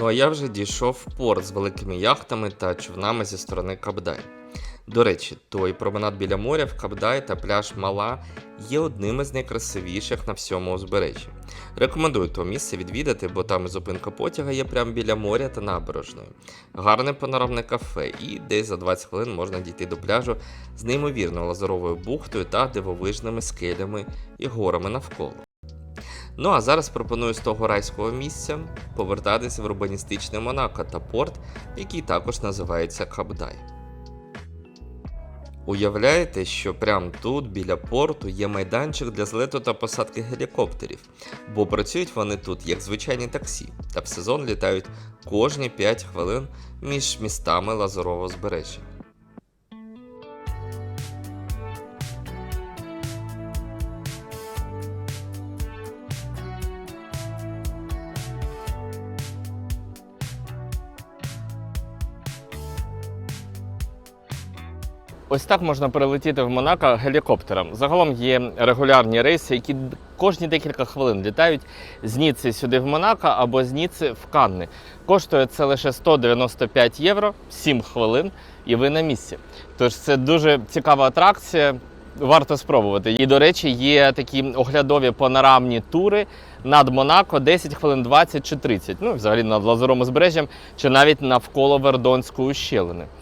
Ну а я вже дійшов в порт з великими яхтами та човнами зі сторони Кабдай. До речі, той променад біля моря в Кабдай та пляж Мала є одним із найкрасивіших на всьому узбережжі. Рекомендую то місце відвідати, бо там і зупинка потяга є прямо біля моря та набережної. Гарне панорамне кафе, і десь за 20 хвилин можна дійти до пляжу з неймовірною лазуровою бухтою та дивовижними скелями і горами навколо. Ну а зараз пропоную з того райського місця повертатися в урбаністичне Монако та порт, який також називається Кабдай. Уявляєте, що прямо тут, біля порту, є майданчик для злету та посадки гелікоптерів, бо працюють вони тут як звичайні таксі, та в сезон літають кожні 5 хвилин між містами Лазурового збережжя. Ось так можна перелетіти в Монако гелікоптером. Загалом є регулярні рейси, які кожні декілька хвилин літають з Ніци сюди в Монако або з Ніци в Канни. Коштує це лише 195 євро, 7 хвилин, і ви на місці. Тож це дуже цікава атракція. Варто спробувати. І, до речі, є такі оглядові панорамні тури над Монако 10 хвилин 20 чи 30. Ну, взагалі над Лазуровим узбережжям, чи навіть навколо Вердонської ущелини.